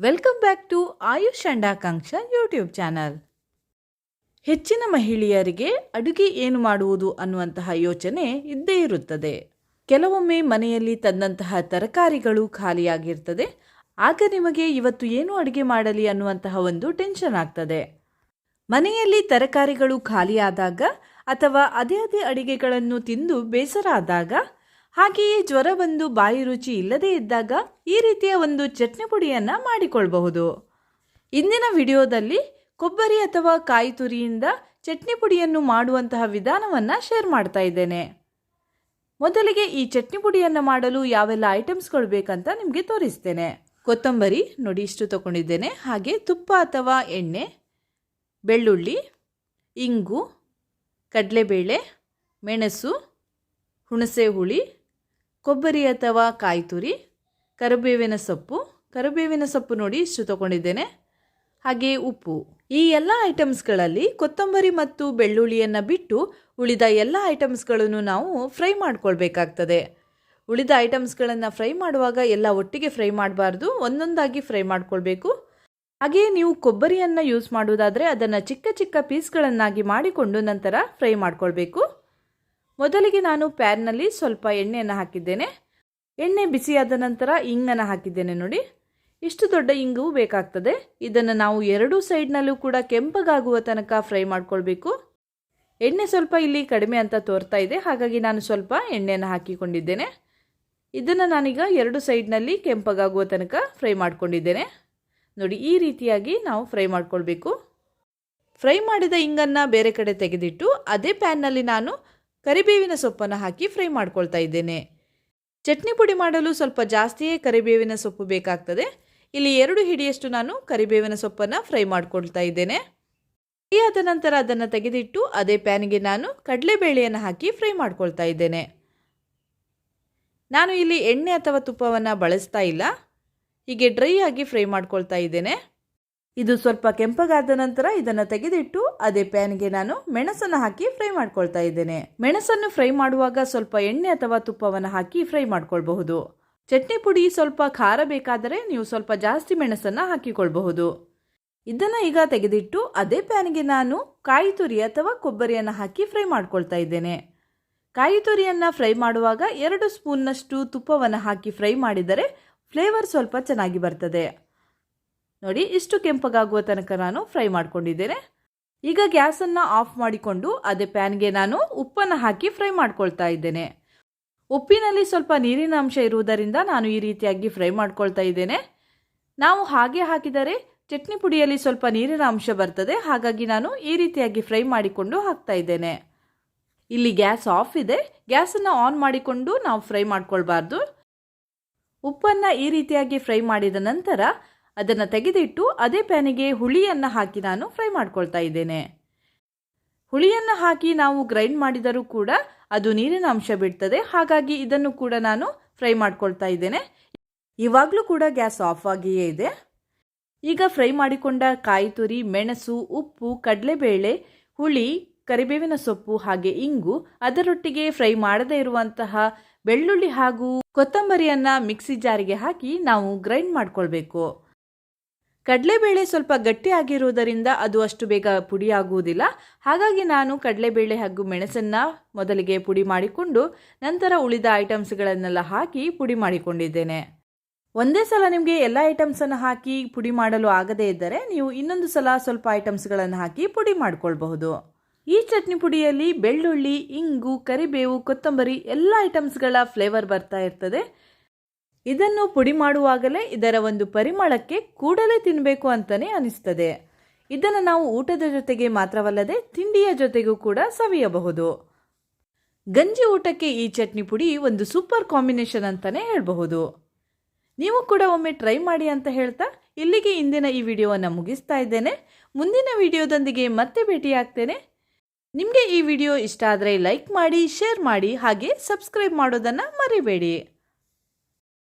Welcome back to Ayush ಅಂಡಾಕಾಂಕ್ಷ YouTube channel ಹೆಚ್ಚಿನ ಮಹಿಳೆಯರಿಗೆ ಅಡುಗೆ ಏನು ಮಾಡುವುದು ಅನ್ನುವಂತಹ ಯೋಚನೆ ಇದ್ದೇ ಇರುತ್ತದೆ. ಕೆಲವೊಮ್ಮೆ ಮನೆಯಲ್ಲಿ ತಂದಂತಹ ತರಕಾರಿಗಳು ಖಾಲಿಯಾಗಿರ್ತದೆ. ಆಗ ನಿಮಗೆ ಇವತ್ತು ಏನು ಅಡುಗೆ ಮಾಡಲಿ ಅನ್ನುವಂತಹ ಒಂದು ಟೆನ್ಷನ್ ಆಗ್ತದೆ. ಮನೆಯಲ್ಲಿ ತರಕಾರಿಗಳು ಖಾಲಿಯಾದಾಗ ಅಥವಾ ಅದೇ ಅದೇ ಅಡಿಗೆಗಳನ್ನು ತಿಂದು ಬೇಸರ ಆದಾಗ ಹಾಗೆಯೇ ಜ್ವರ ಬಂದು ಬಾಯಿ ರುಚಿ ಇಲ್ಲದೇ ಇದ್ದಾಗ ಈ ರೀತಿಯ ಒಂದು ಚಟ್ನಿ ಪುಡಿಯನ್ನು ಮಾಡಿಕೊಳ್ಳಬಹುದು ಇಂದಿನ ವಿಡಿಯೋದಲ್ಲಿ ಕೊಬ್ಬರಿ ಅಥವಾ ಕಾಯಿ ತುರಿಯಿಂದ ಚಟ್ನಿ ಪುಡಿಯನ್ನು ಮಾಡುವಂತಹ ವಿಧಾನವನ್ನು ಶೇರ್ ಮಾಡ್ತಾ ಇದ್ದೇನೆ. ಮೊದಲಿಗೆ ಈ ಚಟ್ನಿ ಪುಡಿಯನ್ನು ಮಾಡಲು ಯಾವೆಲ್ಲ ಐಟಮ್ಸ್ಗಳು ಬೇಕಂತ ನಿಮಗೆ ತೋರಿಸ್ತೇನೆ. ಕೊತ್ತಂಬರಿ, ನೋಡಿ ಇಷ್ಟು ತಗೊಂಡಿದ್ದೇನೆ. ಹಾಗೆ ತುಪ್ಪ ಅಥವಾ ಎಣ್ಣೆ, ಬೆಳ್ಳುಳ್ಳಿ, ಇಂಗು, ಕಡಲೆಬೇಳೆ, ಮೆಣಸು, ಹುಣಸೆ ಹುಳಿ ಕೊಬ್ಬರಿ ಅಥವಾ ಕಾಯಿ ತುರಿ, ಕರಿಬೇವಿನ ಸೊಪ್ಪು. ಕರಿಬೇವಿನ ಸೊಪ್ಪು ನೋಡಿ ಇಷ್ಟು ತಗೊಂಡಿದ್ದೇನೆ. ಹಾಗೆ ಉಪ್ಪು. ಈ ಎಲ್ಲ ಐಟಮ್ಸ್ಗಳಲ್ಲಿ ಕೊತ್ತಂಬರಿ ಮತ್ತು ಬೆಳ್ಳುಳ್ಳಿಯನ್ನು ಬಿಟ್ಟು ಉಳಿದ ಎಲ್ಲ ಐಟಮ್ಸ್ಗಳನ್ನು ನಾವು ಫ್ರೈ ಮಾಡ್ಕೊಳ್ಬೇಕಾಗ್ತದೆ. ಉಳಿದ ಐಟಮ್ಸ್ಗಳನ್ನು ಫ್ರೈ ಮಾಡುವಾಗ ಎಲ್ಲ ಒಟ್ಟಿಗೆ ಫ್ರೈ ಮಾಡಬಾರ್ದು. ಒಂದೊಂದಾಗಿ ಫ್ರೈ ಮಾಡಿಕೊಳ್ಬೇಕು. ಹಾಗೆಯೇ ನೀವು ಕೊಬ್ಬರಿಯನ್ನು ಯೂಸ್ ಮಾಡುವುದಾದರೆ ಅದನ್ನು ಚಿಕ್ಕ ಚಿಕ್ಕ ಪೀಸ್ಗಳನ್ನಾಗಿ ಮಾಡಿಕೊಂಡು ನಂತರ ಫ್ರೈ ಮಾಡ್ಕೊಳ್ಬೇಕು. ಮೊದಲಿಗೆ ನಾನು ಪ್ಯಾನ್ನಲ್ಲಿ ಸ್ವಲ್ಪ ಎಣ್ಣೆಯನ್ನು ಹಾಕಿದ್ದೇನೆ. ಎಣ್ಣೆ ಬಿಸಿಯಾದ ನಂತರ ಇಂಗನ್ನು ಹಾಕಿದ್ದೇನೆ ನೋಡಿ. ಇಷ್ಟು ದೊಡ್ಡ ಇಂಗು ಬೇಕಾಗ್ತದೆ. ಇದನ್ನು ನಾವು ಎರಡೂ ಸೈಡ್ನಲ್ಲೂ ಕೂಡ ಕೆಂಪಗಾಗುವ ತನಕ ಫ್ರೈ ಮಾಡ್ಕೊಳ್ಬೇಕು. ಎಣ್ಣೆ ಸ್ವಲ್ಪ ಇಲ್ಲಿ ಕಡಿಮೆ ಅಂತ ತೋರ್ತಾ ಇದೆ. ಹಾಗಾಗಿ ನಾನು ಸ್ವಲ್ಪ ಎಣ್ಣೆಯನ್ನು ಹಾಕಿಕೊಂಡಿದ್ದೇನೆ. ಇದನ್ನು ನಾನೀಗ ಎರಡು ಸೈಡ್ನಲ್ಲಿ ಕೆಂಪಗಾಗುವ ತನಕ ಫ್ರೈ ಮಾಡ್ಕೊಂಡಿದ್ದೇನೆ. ನೋಡಿ, ಈ ರೀತಿಯಾಗಿ ನಾವು ಫ್ರೈ ಮಾಡ್ಕೊಳ್ಬೇಕು. ಫ್ರೈ ಮಾಡಿದ ಇಂಗನ್ನು ಬೇರೆ ಕಡೆ ತೆಗೆದಿಟ್ಟು, ಅದೇ ಪ್ಯಾನ್ನಲ್ಲಿ ನಾನು ಕರಿಬೇವಿನ ಸೊಪ್ಪನ್ನು ಹಾಕಿ ಫ್ರೈ ಮಾಡ್ಕೊಳ್ತಾ ಇದ್ದೇನೆ. ಚಟ್ನಿ ಪುಡಿ ಮಾಡಲು ಸ್ವಲ್ಪ ಜಾಸ್ತಿಯೇ ಕರಿಬೇವಿನ ಸೊಪ್ಪು ಬೇಕಾಗ್ತದೆ. ಇಲ್ಲಿ ಎರಡು ಹಿಡಿಯಷ್ಟು ನಾನು ಕರಿಬೇವಿನ ಸೊಪ್ಪನ್ನು ಫ್ರೈ ಮಾಡ್ಕೊಳ್ತಾ ಇದ್ದೇನೆ. ಫ್ರೈ ಆದ ನಂತರ ಅದನ್ನು ತೆಗೆದಿಟ್ಟು ಅದೇ ಪ್ಯಾನ್ಗೆ ನಾನು ಕಡಲೆಬೇಳೆಯನ್ನು ಹಾಕಿ ಫ್ರೈ ಮಾಡ್ಕೊಳ್ತಾ ಇದ್ದೇನೆ. ನಾನು ಇಲ್ಲಿ ಎಣ್ಣೆ ಅಥವಾ ತುಪ್ಪವನ್ನು ಬಳಸ್ತಾ ಇಲ್ಲ. ಹೀಗೆ ಡ್ರೈ ಆಗಿ ಫ್ರೈ ಮಾಡ್ಕೊಳ್ತಾ ಇದ್ದೇನೆ. ಇದು ಸ್ವಲ್ಪ ಕೆಂಪಗಾದ ನಂತರ ಇದನ್ನು ತೆಗೆದಿಟ್ಟು ಅದೇ ಪ್ಯಾನ್ಗೆ ನಾನು ಮೆಣಸನ್ನು ಹಾಕಿ ಫ್ರೈ ಮಾಡ್ಕೊಳ್ತಾ ಇದ್ದೇನೆ. ಮೆಣಸನ್ನು ಫ್ರೈ ಮಾಡುವಾಗ ಸ್ವಲ್ಪ ಎಣ್ಣೆ ಅಥವಾ ತುಪ್ಪವನ್ನು ಹಾಕಿ ಫ್ರೈ ಮಾಡ್ಕೊಳ್ಬಹುದು. ಚಟ್ನಿ ಪುಡಿ ಸ್ವಲ್ಪ ಖಾರ ಬೇಕಾದರೆ ನೀವು ಸ್ವಲ್ಪ ಜಾಸ್ತಿ ಮೆಣಸನ್ನು ಹಾಕಿಕೊಳ್ಬಹುದು. ಇದನ್ನು ಈಗ ತೆಗೆದಿಟ್ಟು ಅದೇ ಪ್ಯಾನ್ಗೆ ನಾನು ಕಾಯಿ ತುರಿ ಅಥವಾ ಕೊಬ್ಬರಿಯನ್ನು ಹಾಕಿ ಫ್ರೈ ಮಾಡ್ಕೊಳ್ತಾ ಇದ್ದೇನೆ. ಕಾಯಿ ತುರಿಯನ್ನು ಫ್ರೈ ಮಾಡುವಾಗ ಎರಡು ಸ್ಪೂನ್ನಷ್ಟು ತುಪ್ಪವನ್ನು ಹಾಕಿ ಫ್ರೈ ಮಾಡಿದರೆ ಫ್ಲೇವರ್ ಸ್ವಲ್ಪ ಚೆನ್ನಾಗಿ ಬರ್ತದೆ. ನೋಡಿ, ಇಷ್ಟು ಕೆಂಪಗಾಗುವ ತನಕ ನಾನು ಫ್ರೈ ಮಾಡ್ಕೊಂಡಿದ್ದೇನೆ. ಈಗ ಗ್ಯಾಸನ್ನು ಆಫ್ ಮಾಡಿಕೊಂಡು ಅದೇ ಪ್ಯಾನ್ಗೆ ನಾನು ಉಪ್ಪನ್ನು ಹಾಕಿ ಫ್ರೈ ಮಾಡ್ಕೊಳ್ತಾ ಇದ್ದೇನೆ. ಉಪ್ಪಿನಲ್ಲಿ ಸ್ವಲ್ಪ ನೀರಿನ ಅಂಶ ಇರುವುದರಿಂದ ನಾನು ಈ ರೀತಿಯಾಗಿ ಫ್ರೈ ಮಾಡ್ಕೊಳ್ತಾ ಇದ್ದೇನೆ. ನಾವು ಹಾಗೆ ಹಾಕಿದರೆ ಚಟ್ನಿ ಪುಡಿಯಲ್ಲಿ ಸ್ವಲ್ಪ ನೀರಿನ ಅಂಶ ಬರ್ತದೆ, ಹಾಗಾಗಿ ನಾನು ಈ ರೀತಿಯಾಗಿ ಫ್ರೈ ಮಾಡಿಕೊಂಡು ಹಾಕ್ತಾ ಇದ್ದೇನೆ. ಇಲ್ಲಿ ಗ್ಯಾಸ್ ಆಫ್ ಇದೆ. ಗ್ಯಾಸನ್ನು ಆನ್ ಮಾಡಿಕೊಂಡು ನಾವು ಫ್ರೈ ಮಾಡ್ಕೊಳ್ಬಾರ್ದು. ಉಪ್ಪನ್ನು ಈ ರೀತಿಯಾಗಿ ಫ್ರೈ ಮಾಡಿದ ನಂತರ ಅದನ್ನು ತೆಗೆದಿಟ್ಟು ಅದೇ ಪ್ಯಾನಿಗೆ ಹುಳಿಯನ್ನು ಹಾಕಿ ನಾನು ಫ್ರೈ ಮಾಡ್ಕೊಳ್ತಾ ಇದ್ದೇನೆ. ಹುಳಿಯನ್ನು ಹಾಕಿ ನಾವು ಗ್ರೈಂಡ್ ಮಾಡಿದರೂ ಕೂಡ ಅದು ನೀರಿನ ಅಂಶ ಬಿಡ್ತದೆ. ಹಾಗಾಗಿ ಇದನ್ನು ಕೂಡ ನಾನು ಫ್ರೈ ಮಾಡ್ಕೊಳ್ತಾ ಇದ್ದೇನೆ. ಇವಾಗಲೂ ಕೂಡ ಗ್ಯಾಸ್ ಆಫ್ ಆಗಿಯೇ ಇದೆ. ಈಗ ಫ್ರೈ ಮಾಡಿಕೊಂಡ ಕಾಯಿ ತುರಿ, ಮೆಣಸು, ಉಪ್ಪು, ಕಡಲೆಬೇಳೆ, ಹುಳಿ, ಕರಿಬೇವಿನ ಸೊಪ್ಪು ಹಾಗೆ ಇಂಗು ಅದರೊಟ್ಟಿಗೆ ಫ್ರೈ ಮಾಡದೇ ಇರುವಂತಹ ಬೆಳ್ಳುಳ್ಳಿ ಹಾಗೂ ಕೊತ್ತಂಬರಿಯನ್ನು ಮಿಕ್ಸಿ ಜಾರಿಗೆ ಹಾಕಿ ನಾವು ಗ್ರೈಂಡ್ ಮಾಡ್ಕೊಳ್ಬೇಕು. ಕಡಲೆಬೇಳೆ ಸ್ವಲ್ಪ ಗಟ್ಟಿಯಾಗಿರುವುದರಿಂದ ಅದು ಅಷ್ಟು ಬೇಗ ಪುಡಿಯಾಗುವುದಿಲ್ಲ. ಹಾಗಾಗಿ ನಾನು ಕಡಲೆಬೇಳೆ ಹಾಗೂ ಮೆಣಸನ್ನು ಮೊದಲಿಗೆ ಪುಡಿ ಮಾಡಿಕೊಂಡು ನಂತರ ಉಳಿದ ಐಟಮ್ಸ್ಗಳನ್ನೆಲ್ಲ ಹಾಕಿ ಪುಡಿ ಮಾಡಿಕೊಂಡಿದ್ದೇನೆ. ಒಂದೇ ಸಲ ನಿಮಗೆ ಎಲ್ಲ ಐಟಮ್ಸನ್ನು ಹಾಕಿ ಪುಡಿ ಮಾಡಲು ಆಗದೇ ಇದ್ದರೆ ನೀವು ಇನ್ನೊಂದು ಸಲ ಸ್ವಲ್ಪ ಐಟಮ್ಸ್ಗಳನ್ನು ಹಾಕಿ ಪುಡಿ ಮಾಡಿಕೊಳ್ಬಹುದು. ಈ ಚಟ್ನಿ ಪುಡಿಯಲ್ಲಿ ಬೆಳ್ಳುಳ್ಳಿ, ಇಂಗು, ಕರಿಬೇವು, ಕೊತ್ತಂಬರಿ ಎಲ್ಲ ಐಟಮ್ಸ್ಗಳ ಫ್ಲೇವರ್ ಬರ್ತಾ ಇರ್ತದೆ. ಇದನ್ನು ಪುಡಿ ಮಾಡುವಾಗಲೇ ಇದರ ಒಂದು ಪರಿಮಳಕ್ಕೆ ಕೂಡಲೇ ತಿನ್ನಬೇಕು ಅಂತಲೇ ಅನಿಸ್ತದೆ. ಇದನ್ನು ನಾವು ಊಟದ ಜೊತೆಗೆ ಮಾತ್ರವಲ್ಲದೆ ತಿಂಡಿಯ ಜೊತೆಗೂ ಕೂಡ ಸವಿಯಬಹುದು. ಗಂಜಿ ಊಟಕ್ಕೆ ಈ ಚಟ್ನಿ ಪುಡಿ ಒಂದು ಸೂಪರ್ ಕಾಂಬಿನೇಷನ್ ಅಂತಲೇ ಹೇಳಬಹುದು. ನೀವು ಕೂಡ ಒಮ್ಮೆ ಟ್ರೈ ಮಾಡಿ ಅಂತ ಹೇಳ್ತಾ ಇಲ್ಲಿಗೆ ಇಂದಿನ ಈ ವಿಡಿಯೋವನ್ನು ಮುಗಿಸ್ತಾ ಇದ್ದೇನೆ. ಮುಂದಿನ ವಿಡಿಯೋದೊಂದಿಗೆ ಮತ್ತೆ ಭೇಟಿಯಾಗ್ತೇನೆ. ನಿಮಗೆ ಈ ವಿಡಿಯೋ ಇಷ್ಟ ಆದರೆ ಲೈಕ್ ಮಾಡಿ, ಶೇರ್ ಮಾಡಿ, ಹಾಗೆ ಸಬ್ಸ್ಕ್ರೈಬ್ ಮಾಡೋದನ್ನು ಮರಿಬೇಡಿ.